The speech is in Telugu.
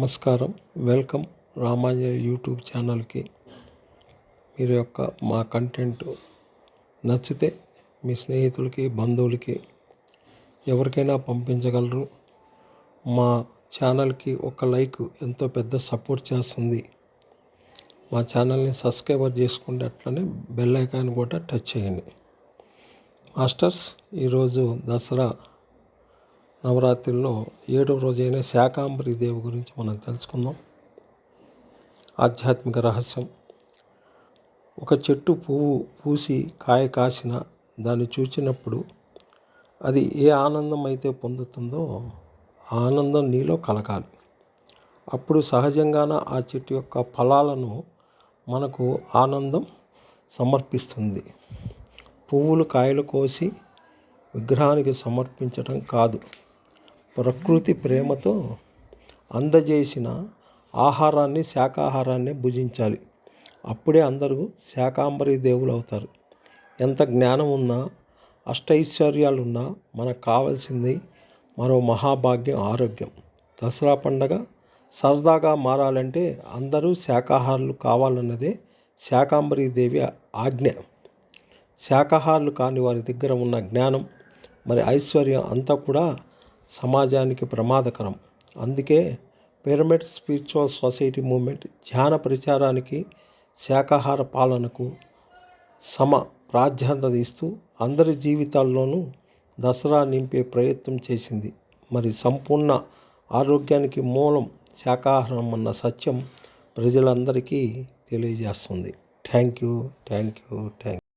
నమస్కారం. వెల్కమ్ రామాంజనేయ యూట్యూబ్ ఛానల్కి. మీరు యొక్క మా కంటెంట్ నచ్చితే మీ స్నేహితులకి బంధువులకి ఎవరికైనా పంపించగలరు. మా ఛానల్కి ఒక లైక్ ఎంతో పెద్ద సపోర్ట్ చేస్తుంది. మా ఛానల్ని సబ్స్క్రైబర్ చేసుకుంటే అట్లనే బెల్ ఐకాన్ కూడా టచ్ చేయండి. మాస్టర్స్ ఈరోజు దసరా నవరాత్రిలో ఏడవ రోజైన శాకాంబరి దేవి గురించి మనం తెలుసుకుందాం. ఆధ్యాత్మిక రహస్యం. ఒక చెట్టు పువ్వు పూసి కాయ కాసిన దాన్ని చూచినప్పుడు అది ఏ ఆనందం అయితే పొందుతుందో ఆ ఆనందం నీలో కలగాలి. అప్పుడు సహజంగానే ఆ చెట్టు యొక్క ఫలాలను మనకు ఆనందం సమర్పిస్తుంది. పువ్వులు కాయలు కోసి విగ్రహానికి సమర్పించడం కాదు. ప్రకృతి ప్రేమతో అందజేసిన ఆహారాన్ని శాకాహారాన్ని భుజించాలి. అప్పుడే అందరూ శాకాంబరి దేవులు అవుతారు ఎంత జ్ఞానం ఉన్నా అష్టైశ్వర్యాలున్నా మనకు కావాల్సింది మరో మహాభాగ్యం ఆరోగ్యం. దసరా పండగ సరదాగా మారాలంటే అందరూ శాకాహారులు కావాలన్నదే శాకాంబరి దేవి ఆజ్ఞ. శాకాహారులు కాని వారి దగ్గర ఉన్న జ్ఞానం మరి ఐశ్వర్యం అంతా కూడా సమాజానికి ప్రమాదకరం. అందుకే పిరమిడ్ స్పిరిచువల్ సొసైటీ మూమెంట్ ధ్యాన ప్రచారానికి శాకాహార పాలనకు సమ ప్రాధాన్యత ఇస్తూ అందరి జీవితాల్లోనూ దసరా నింపే ప్రయత్నం చేసింది. మరి సంపూర్ణ ఆరోగ్యానికి మూలం శాకాహారం అన్న సత్యం ప్రజలందరికీ తెలియజేస్తుంది. Thank you thank you thank you.